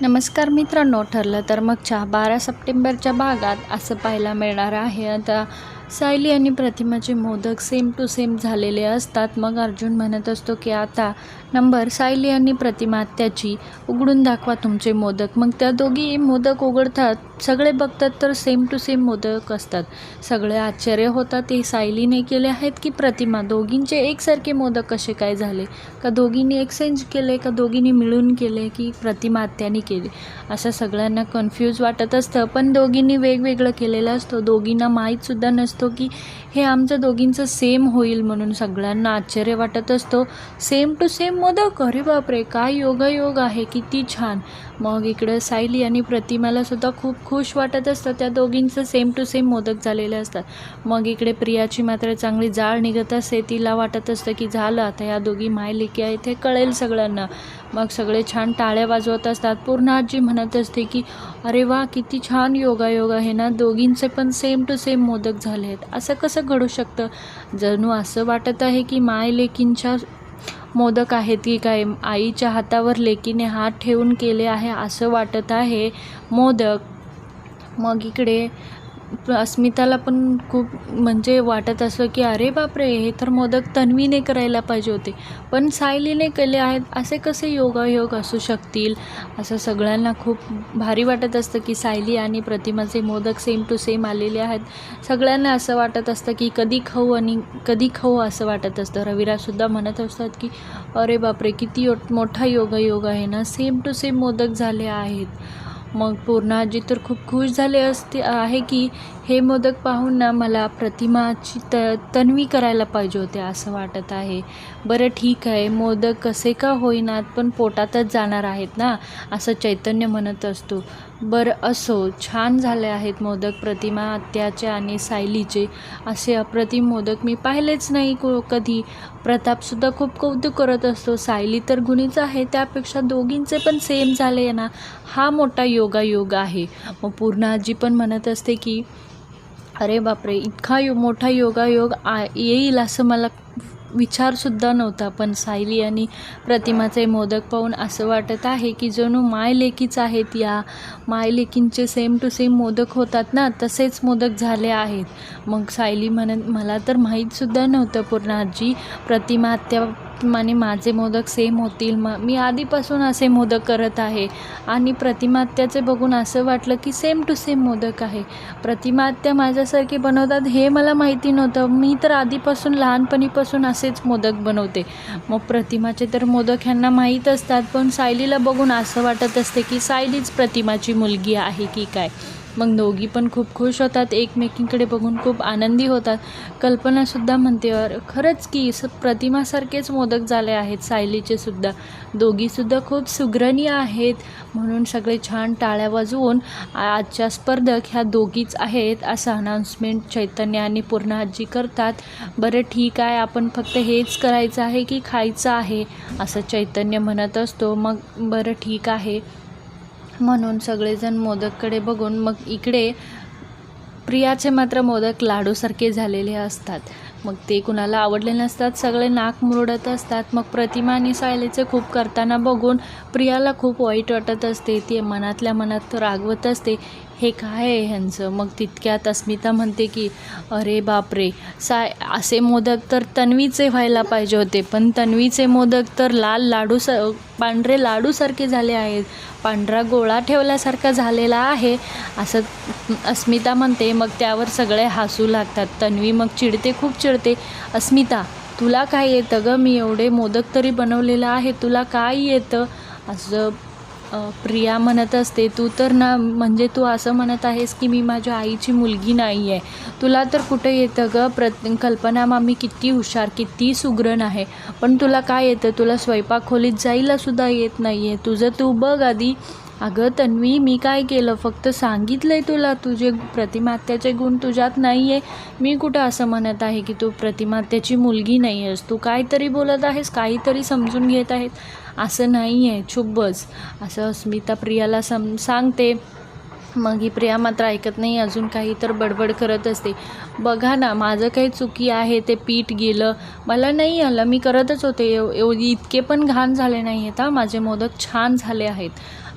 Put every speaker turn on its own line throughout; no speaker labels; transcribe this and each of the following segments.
नमस्कार मित्रांनो ठरलं तर मग चहा बारा सप्टेंबरच्या भागात असं पाहायला मिळणार आहे. आता सायली आणि प्रतिमाचे मोदक सेम टू सेम झालेले असतात. मग अर्जुन म्हणत असतो की आता नंबर सायली आणि प्रतिमा त्याची उघडून दाखवा तुमचे मोदक. मग त्या दोघी मोदक उघडतात. सगळे बघतात तर सेम टू सेम मोदक असतात. सगळे आश्चर्य होतात. ते सायलीने केले आहेत की प्रतिमा दोघींचे एकसारखे मोदक कसे काय झाले? का दोघींनी एक्सचेंज केले? का दोघींनी मिळून केले? की प्रतिमा आत्याने केले? असं सगळ्यांना कन्फ्यूज वाटत असतं. पण दोघींनी वेगवेगळं केलेलं असतं. दोघींना माहीतसुद्धा नसतं की हे आमचं दोघींचं सेम होईल म्हणून सगळ्यांना आश्चर्य वाटत असतो. Same to same modak. अरे बापरे काय योगायोग आहे. किती छान. मग इकडं सायली आणि प्रतिमाला सुद्धा खूप खुश वाटत असतं त्या दोघींचं सेम टू सेम मोदक झालेले असतात. मग इकडे प्रियाची मात्र चांगली जाळ निघत असते. तिला वाटत असतं की झालं आता या दोघी मायलिकी आहेत हे कळेल सगळ्यांना. मग सगळे छान टाळ्या वाजवत असतात. पूर्ण आजी म्हणत असते की अरे वा किती छान योगायोग आहे ना. दोघींचे पण सेम टू सेम मोदक झाले आहेत असं कसं घडू शकतं. जणू असं वाटत आहे की माय लेकींच्या मोदक आहेत की काय? आईच्या हातावर लेकीने हात ठेवून केले आहे असं वाटत आहे. मोदक. मग इकडे अस्मिताला पण खूप म्हणजे वाटत असं की अरे बापरे हे तर मोदक तन्वीने करायला पाहिजे होते. पण सायलीने केले आहेत. असे कसे योगायोग असू शकतील? असं सगळ्यांना खूप भारी वाटत असतं की सायली आणि प्रतिमाचे मोदक सेम टू सेम आलेले आहेत. सगळ्यांना असं वाटत असतं की कधी खाऊ आणि कधी खाऊ असं वाटत असतं. रविराजसुद्धा म्हणत असतात की अरे बापरे किती मोठा योगायोग आहे ना. सेम टू सेम मोदक झाले आहेत. मग पूर्णाजी तर खूप खुश झाले असते आहे की हे मोदक पाहून ना मला प्रतिमाची त तन्वी करायला पाहिजे होते असं वाटत आहे. बरं ठीक आहे मोदक कसे का होईनात पण पोटातच जाणार आहेत ना असं चैतन्य म्हणत असतो. बरं असो. छान झाले आहेत मोदक प्रतिमा आत्याचे आणि सायलीचे. असे अप्रतिम मोदक मी पाहिलेच नाही को कधी. प्रतापसुद्धा खूप कौतुक करत असतो. सायली तर गुणीच आहे त्यापेक्षा दोघींचे पण सेम झाले ना. हा मोठा योगायोग आहे. मग पूर्ण आजी पण म्हणत असते की अरे बापरे इतका यो मोठा योगायोग आ येईल असं मला विचारसुद्धा नव्हता पण सायली आणि प्रतिमाचे मोदक पाहून असं वाटत आहे की जणू माय लेकीच आहेत या. माय लेकींचे सेम टू सेम मोदक होतात ना तसेच मोदक झाले आहेत. मग सायली म्हणत मला तर माहीतसुद्धा नव्हतं पूर्ण आजी प्रतिमा आत्या माने माझे मोदक सेम होतील म मी आधीपासून असे मोदक करत आहे. आणि प्रतिमात्याचे बघून असं वाटलं की सेम टू सेम मोदक आहे. प्रतिमात्या माझ्यासारखे बनवतात हे मला माहिती नव्हतं. मी तर आधीपासून लहानपणीपासून असेच मोदक बनवते. मग प्रतिमाचे तर मोदक ह्यांना माहीत असतात पण सायलीला बघून असं वाटत असते की सायलीच प्रतिमाची मुलगी आहे की काय? मग दोघी पण खूप खुश होतात एकमेकींकडे बघून खूप आनंदी होतात. कल्पनासुद्धा म्हणते खरंच की स प्रतिमासारखेच मोदक झाले आहेत सायलीचे सुद्धा. दोघीसुद्धा खूप सुग्रणी आहेत म्हणून सगळे छान टाळ्या वाजवून आजच्या स्पर्धक ह्या दोघीच आहेत असं अनाऊन्समेंट चैतन्य आणि पूर्ण आजी करतात. बरं ठीक आहे आपण फक्त हेच करायचं आहे की खायचं आहे असं चैतन्य म्हणत असतो. मग बरं ठीक आहे. म्हणून सगळेजण मोदककडे बघून मग इकडे प्रियाचे मात्र मोदक लाडूसारखे झालेले असतात. मग ते कुणाला आवडले नसतात सगळे नाक मुरडत असतात. मग प्रतिमा आणि सायलीचे खूप करताना बघून प्रियाला खूप वाईट वाटत असते. ती मनातल्या मनात रागवत असते. हे काय आहे ह्यांचं? मग तितक्यात अस्मिता म्हणते की अरे बापरे साय असे मोदक तर तन्वीचे व्हायला पाहिजे होते पण तन्वीचे मोदक तर लाल लाडू स पांढरे लाडूसारखे झाले आहेत. पांढरा गोळा ठेवल्यासारखा झालेला आहे. असं अस्मिता म्हणते. मग त्यावर सगळे हसू लागतात. तन्वी मग चिडते खूप चिडते. अस्मिता तुला काय येतं गं? मी एवढे मोदक तरी बनवलेलं आहे तुला काय येतं? असं प्रिया म्हणत असते तू तर ना म्हणजे तू असं म्हणत आहेस की मी माझ्या आईची मुलगी नाही आहे तुला तर कुठं येतं ग? प्रत कल्पना मामी किती हुशार किती सुग्रण आहे. पण तुला काय येतं? तुला स्वयंपाक खोलीत जायला सुद्धा येत नाही आहे तुझं तू बघ आधी. अगं तन्वी मी काय केलं? फक्त सांगितलं आहे तुला तुझे प्रतिमात्याचे गुण तुझ्यात नाही आहे मी कुठं असं म्हणत आहे की तू प्रतिमात्याची मुलगी नाही आहेस तू काहीतरी बोलत आहेस काहीतरी समजून घेत आहेस असं नाही आहे चुप असं अस्मिता प्रियाला सम सांगते. मग ही प्रिया मात्र ऐकत नाही अजून काही तर बडबड करत असते. बघा ना माझं काही चुकी आहे ते पीठ गेलं. मला नाही आलं मी करतच होते. एव एवढी इतके पण घाण झाले नाही आहेत हा. माझे मोदक छान झाले आहेत.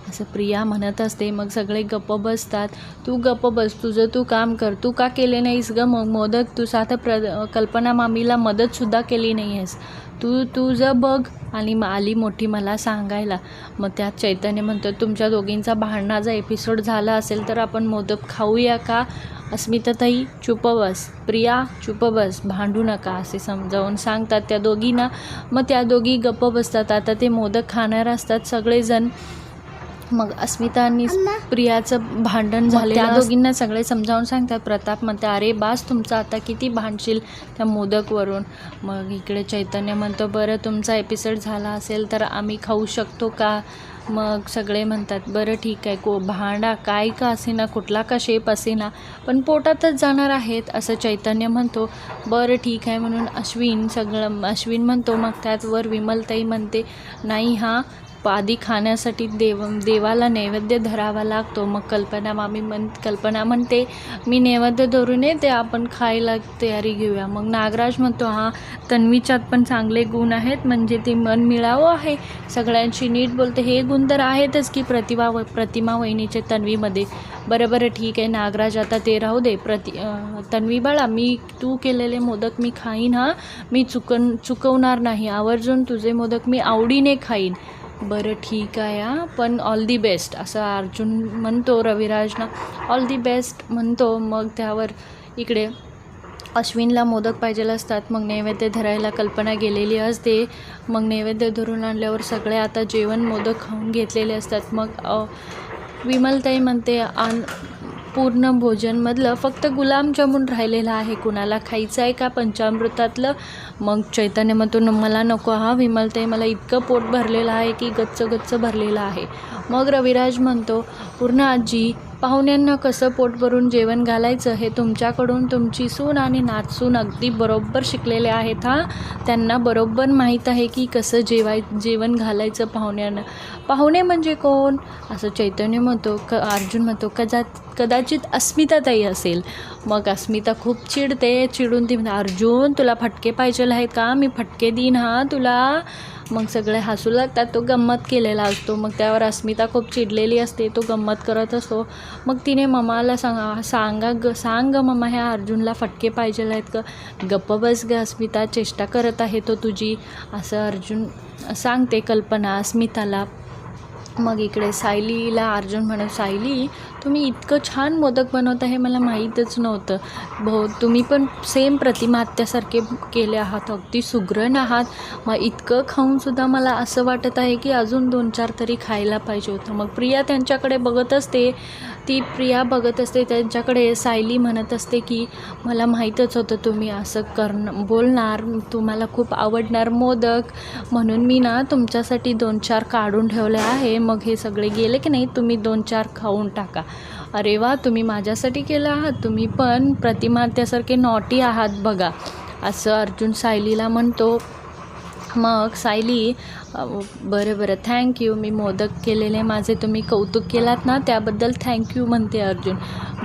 असं प्रिया म्हणत असते मग सगळे गप्प बसतात. तू गप्प बस तुझं तू काम कर. तू का केले नाहीस ग मग? मोदक तू साथ प्र कल्पना मामीला मदतसुद्धा केली नाही आहेस तू तुझं बघ. आणि आली मोठी मला सांगायला. मग त्यात चैतन्य म्हणतो तुमच्या दोघींचा भांडणाचा एपिसोड झाला असेल तर आपण मोदक खाऊया का? अस्मिताताई चुप बस. प्रिया चुप बस. भांडू नका असे समजावून सांगतात त्या दोघींना. मग त्या दोघी गप्प बसतात. आता ते मोदक खाणार असतात सगळेजण. मग अस्मिता आणि प्रियाचं भांडण झालं त्या दोघींना सगळे समजावून सांगतात प्रताप म्हणते अरे बास तुमचं आता किती भांडशील त्या मोदकवरून. मग इकडे चैतन्य म्हणतो बरं तुमचा एपिसोड झाला असेल तर आम्ही खाऊ शकतो का? मग सगळे म्हणतात बरं ठीक आहे को भांडा काय का असेना कुठला का शेप असेना पण पोटातच जाणार आहेत असं चैतन्य म्हणतो. बरं ठीक आहे म्हणून अश्विन सगळं अश्विन म्हणतो मग त्याचवर विमलताई म्हणते नाही हा आधी खाण्यासाठी देव देवाला नैवेद्य धरावा लागतो. मग कल्पना मामी म्हण कल्पना म्हणते मी नैवेद्य धरून येते आपण खायला तयारी घेऊया. मग नागराज म्हणतो हां तन्वीच्यात पण चांगले गुण आहेत म्हणजे ती मन मिळावं आहे. सगळ्यांशी नीट बोलते हे गुण तर आहेतच की प्रतिभा व प्रतिमा वहिनीचे तन्वीमध्ये. बरं बरं ठीक आहे नागराज आता ते राहू दे. प्रति तन्वी बाळा मी तू केलेले मोदक मी खाईन हां. मी चुकन चुकवणार नाही. आवर्जून तुझे मोदक मी आवडीने खाईन. बरं ठीक आहे हां. पण ऑल दी बेस्ट असं अर्जुन म्हणतो रविराजना ऑल दी बेस्ट म्हणतो मग त्यावर इकडे अश्विनला मोदक पाहिजेल असतात मग नैवेद्य धरायला कल्पना गेलेली असते. मग नैवेद्य धरून आणल्यावर सगळे आता जेवण मोदक खाऊन घेतलेले असतात. मग विमलताई म्हणते आण पूर्ण भोजनमधलं फक्त गुलाबजामुन राहिलेलं आहे. कुणाला खायचं आहे का पंचामृतातलं? मग चैतन्य म्हणतो मला नको हा विमलताई मला इतकं पोट भरलेलं आहे की गच्च गच्च भरलेलं आहे. मग रविराज म्हणतो पूर्ण आजी पाहुण्यांना कसं पोट भरून जेवण घालायचं? हे तुमच्याकडून तुमची सून आणि नाचसून अगदी बरोबर शिकलेले आहेत हा? त्यांना बरोबर माहीत आहे की कसं जेवाय जेवण घालायचं पाहुण्यांना. पाहुणे म्हणजे कोण? असं चैतन्य म्हणतो क अर्जुन म्हणतो कदा कदाचित अस्मिताताई असेल. मग अस्मिता खूप चिडते. चिडून ती म्हणते अर्जुन तुला फटके पाहिजे आहेत का? मी फटके देईन हा तुला. मग सगळे हसू लागतात. तो गंमत केलेला असतो. मग त्यावर अस्मिता खूप चिडलेली असते. तो गंमत करत असतो. मग तिने ममाला सांगा सांगा ग सांग ग ममा ह्या अर्जुनला फटके पाहिजे आहेत का? गप्प बस ग अस्मिता चेष्टा करत आहे तो तुझी. असं अर्जुन सांगते कल्पना अस्मिताला. मग इकडे सायलीला अर्जुन म्हणत सायली तुम्ही इतकं छान मोदक बनवता हे मला माहीतच नव्हतं. भाऊ तुम्ही पण सेम प्रतिमा आत्यासारखे केले आहात अगदी सुग्रण आहात. मग इतकं खाऊनसुद्धा मला असं वाटत आहे की अजून दोन चार तरी खायला पाहिजे होतं. मग प्रिया त्यांच्याकडे बघत असते ती प्रिया बघत असते त्यांच्याकडे सायली म्हणत असते की मला माहीतच होतं तुम्ही असं करण बोलणार तुम्हाला खूप आवडणार मोदक. म्हणून मी ना तुमच्यासाठी दोन चार काढून ठेवले आहे. मग हे सगळे गेले की नाही तुम्ही दोन चार खाऊन टाका. अरे वा तुम्ही माझ्यासाठी केलं आहात. तुम्ही पण प्रतिमा त्यासारखे नॉटी आहात बघा. असं अर्जुन सायलीला म्हणतो. मग सायली बरं बरं. थँक्यू मी मोदक केलेले माझे तुम्ही कौतुक केलात ना त्याबद्दल थँक्यू म्हणते अर्जुन.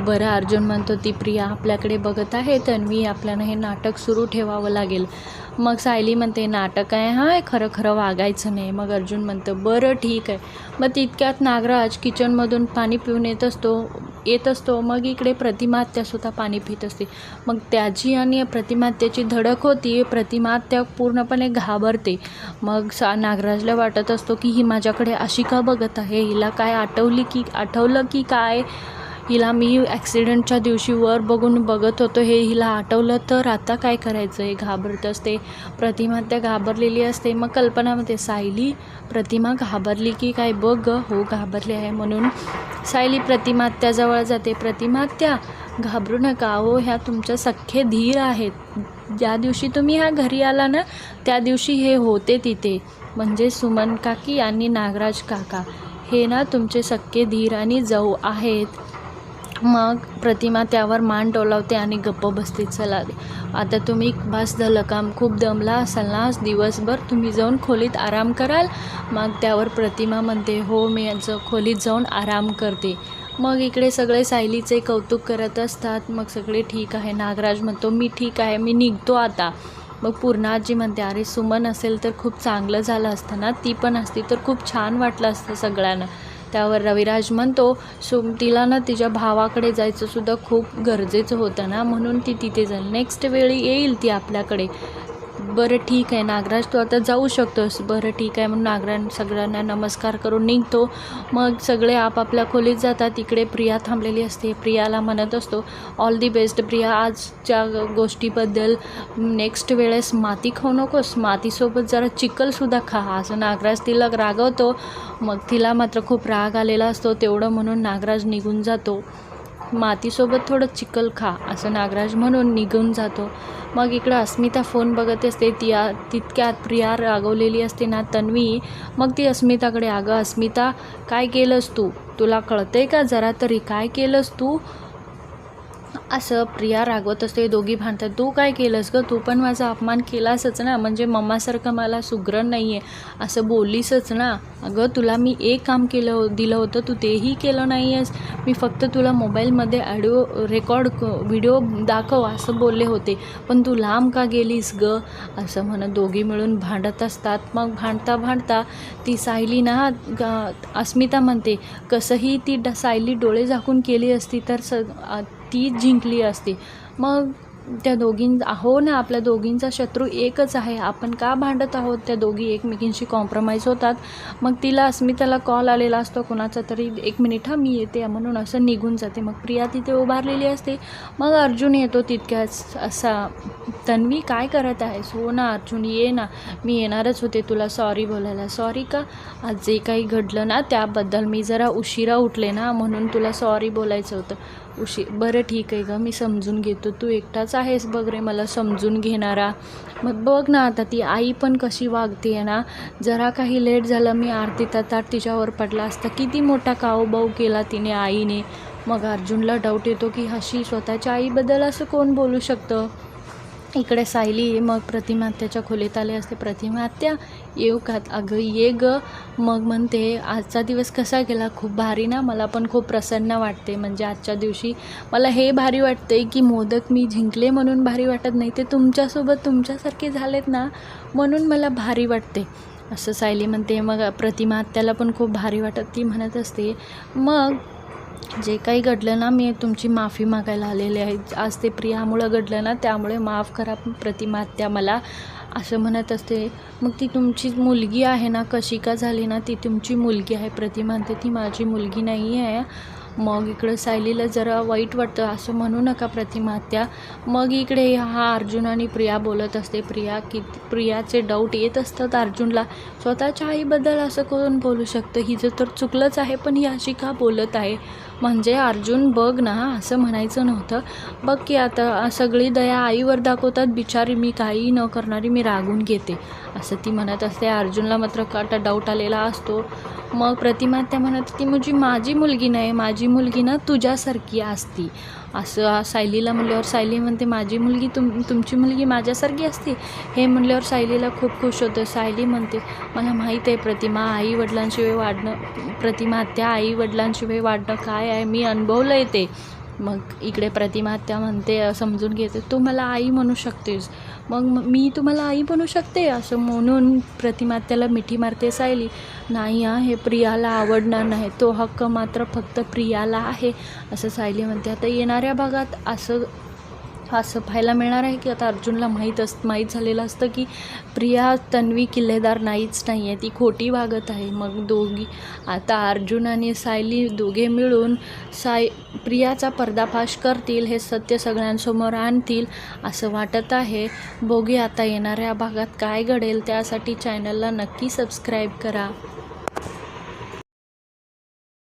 बरं अर्जुन म्हणतो ती प्रिया आपल्याकडे बघत आहे तन्वी आपल्याला हे नाटक सुरू ठेवावं लागेल. मग सायली म्हणते नाटक आहे हां खरं खरं वागायचं नाही. मग अर्जुन म्हणतं बरं ठीक आहे. मग तितक्यात नागराज किचनमधून पाणी पिऊन येत असतो. येत असतो मग इकडे प्रतिमात्यासुद्धा पाणी पित असते. मग त्याची आणि प्रतिमात्याची धडक होती प्रतिमात्या पूर्णपणे घाबरते. मग सा नागराजला वाटत असतो की ही माझ्याकडे अशी का बघत आहे? हिला काय आठवली की आठवलं की काय? हिला मी ॲक्सिडेंटच्या दिवशी वर बघून बघत होतो. हे हिला आठवलं तर आता काय करायचं हे घाबरत असते. प्रतिमा त्या घाबरलेली असते. मग कल्पनामध्ये सायली प्रतिमा घाबरली की काय बघ हो घाबरली आहे म्हणून. सायली प्रतिमात्याजवळ जाते. प्रतिमात्या घाबरू नका. हो ह्या तुमच्या सख्खे धीर आहेत. ज्या दिवशी तुम्ही ह्या घरी आला ना त्या दिवशी हे होते तिथे. म्हणजे सुमन काकी आणि नागराज काका. हे ना तुमचे सख्खे धीर आणि जाऊ आहेत. मग प्रतिमा त्यावर मान डोलावते आणि गप्प बसते चला आता तुम्ही बस झालं काम खूप दमला असाल ना आज दिवसभर तुम्ही जाऊन खोलीत आराम कराल. मग त्यावर प्रतिमा म्हणते हो मी याचं खोलीत जाऊन आराम करते. मग इकडे सगळे सायलीचे कौतुक करत असतात मग सगळे ठीक आहे. नागराज म्हणतो मी ठीक आहे मी निघतो आता. मग पूर्णाजी म्हणते अरे सुमन असेल तर खूप चांगलं झालं असतं ना ती पण असती तर खूप छान वाटलं असतं सगळ्यांना. त्यावर रविराज म्हणतो सो तिला ना तिच्या भावाकडे जायचं सुद्धा खूप गरजेचं होतं ना म्हणून ती तिथे जाईल. नेक्स्ट वेळी येईल ती आपल्याकडे. बरं ठीक आहे नागराज तू आता जाऊ शकतोस. बरं ठीक आहे म्हणून नागराज सगळ्यांना नमस्कार करून निघतो. मग सगळे आपापल्या खोलीत जातात. इकडे प्रिया थांबलेली असते. प्रियाला म्हणत असतो ऑल दी बेस्ट प्रिया. आजच्या गोष्टीबद्दल नेक्स्ट वेळेस माती खाऊ नकोस. मातीसोबत जरा चिकलसुद्धा खा. असं नागराज तिला रागवतो. मग तिला मात्र खूप राग आलेला असतो. तेवढं म्हणून नागराज निघून जातो. मातीसोबत थोडं चिकल खा असं नागराज म्हणून निघून जातो. मग इकडं अस्मिता फोन बघत असते. ती आ तितक्यात प्रिया रागवलेली असते ना तन्वी? मग ती अस्मिताकडे अगं अस्मिता काय केलंस तू? तुला कळतंय का जरा तरी? काय केलंस तू? असं प्रिया रागवत असते दोघी भांडतात. तू काय केलंस गं? तू पण माझा अपमान केलासच ना. म्हणजे मम्मासारखं मला सुग्रण नाही आहे असं बोललीसच ना. अगं तुला मी एक काम केलं दिलं होतं. तू तेही केलं नाही आहेस मी फक्त तुला मोबाईलमध्ये ॲडिओ रेकॉर्ड व्हिडिओ दाखव असं बोलले होते. पण तू लांब का गेलीस ग? असं म्हणत दोघी मिळून भांडत असतात. मग भांडता भांडता ती सायली ना ग- अस्मिता म्हणते कसंही ती ड सायली डोळे झाकून केली असती तर स ती जिंकली असती. मग त्या दोघीं हो ना आपल्या दोघींचा शत्रू एकच आहे. आपण का भांडत आहोत? त्या दोघी एकमेकींशी कॉम्प्रमाइज होतात. मग तिला अस्मिताला कॉल आलेला असतो कोणाचा तरी एक मिनिट हा मी येते. म्हणून असं निघून जाते. मग प्रिया तिथे उभारलेली असते. मग अर्जुन येतो तितक्याच असा तन्वी काय करत आहेस? हो ना अर्जुन ये ना. मी येणारच होते तुला. सॉरी बोलायला. सॉरी का? आज जे काही घडलं ना त्याबद्दल मी जरा उशिरा उठले ना म्हणून तुला सॉरी बोलायचं होतं. उशी बरं ठीक आहे गं मी समजून घेतो तू एकटाच आहेस बघ रे मला समजून घेणारा. मग बघ ना आता ती आई पण कशी वागते आहे ना. जरा काही लेट झालं मी आरती ताट तिच्यावर पडला असता. किती मोठा काऊबाऊ केला तिने आईने. मग अर्जुनला डाऊट येतो की हशी स्वतःच्या आईबद्दल असं कोण बोलू शकतं? इकडे सायली मग प्रतिमा आत्याच्या खोलीत आले असते. प्रतिमा आत्या येऊ का? अगं ये ग. मग म्हणते आजचा दिवस कसा गेला? खूप भारी ना? मला पण खूप प्रसन्न वाटते. म्हणजे आजच्या दिवशी मला हे भारी वाटते की मोदक मी जिंकले म्हणून भारी वाटत नाही. ते तुमच्यासोबत तुमच्यासारखे झालेत ना? म्हणून मला भारी वाटते. असं सायली म्हणते. मग प्रतिमा आत्याला पण खूप भारी वाटत. ती म्हणत असते मग जे काही घडलं ना मी तुमची माफी मागायला आलेले आहे. आज ते प्रियामुळं घडलं ना त्यामुळे माफ करा प्रतिमात्या मला असं म्हणत असते. मग ती तुमची मुलगी आहे ना कशी का झाली ना ती तुमची मुलगी आहे. प्रतिमा म्हणते ती माझी मुलगी नाही आहे. मग इकडं सायलीला जरा वाईट वाटतं असं म्हणू नका प्रतिमात्या मग इकडे हा अर्जुन आणि प्रिया बोलत असते. प्रिया की प्रियाचे डाऊट येत असतात अर्जुनला. स्वतःच्या आईबद्दल असं करून बोलू शकतं? हिचं तर चुकलंच आहे पण ही अशी का बोलत आहे? म्हणजे अर्जुन बघ ना असं म्हणायचं नव्हतं. बघ की आता सगळी दया आईवर दाखवतात बिचारी मी काही न करणारी मी रागून घेते. असं ती म्हणत असते. अर्जुनला मात्र काटा डाऊट आलेला असतो. मग प्रतिमा त्या म्हणत ती म्हणजे माझी मुलगी नाही माझी मुलगी ना तुझ्यासारखी असती. असं सायलीला म्हणल्यावर सायली म्हणते माझी मुलगी तुम तुमची मुलगी माझ्यासारखी असते. हे म्हणल्यावर सायलीला खूप खुश होतं. सायली म्हणते मला माहीत आहे प्रतिमा आई वडिलांशिवाय वाढणं प्रतिमा त्या आई वडिलांशिवाय वाढणं काय आहे? मी अनुभवलं आहे ते. मग इकडे प्रतिमा त्या म्हणते समजून घेते तू मला आई म्हणू शकतेस. मग मी तुम्हाला आई बनू शकते? असं म्हणून प्रतिमात्याला मिठी मारते सायली. नाही हा हे प्रियाला आवडणार नाही. तो हक्क मात्र फक्त प्रियाला आहे. असं सायली म्हणते. आता येणाऱ्या भागात असं असं पाहायला मिळणार आहे की आता अर्जुनला माहीत अस माहीत झालेलं असतं की प्रिया तन्वी किल्लेदार नाहीच नाही आहे ती खोटी वागत आहे. मग दोघी आता अर्जुन आणि सायली दोघे मिळून साय प्रियाचा पर्दाफाश करतील हे सत्य सगळ्यांसमोर आणतील असं वाटत आहे. बोगी आता येणाऱ्या भागात काय घडेल. त्यासाठी चॅनलला नक्की सबस्क्राईब करा.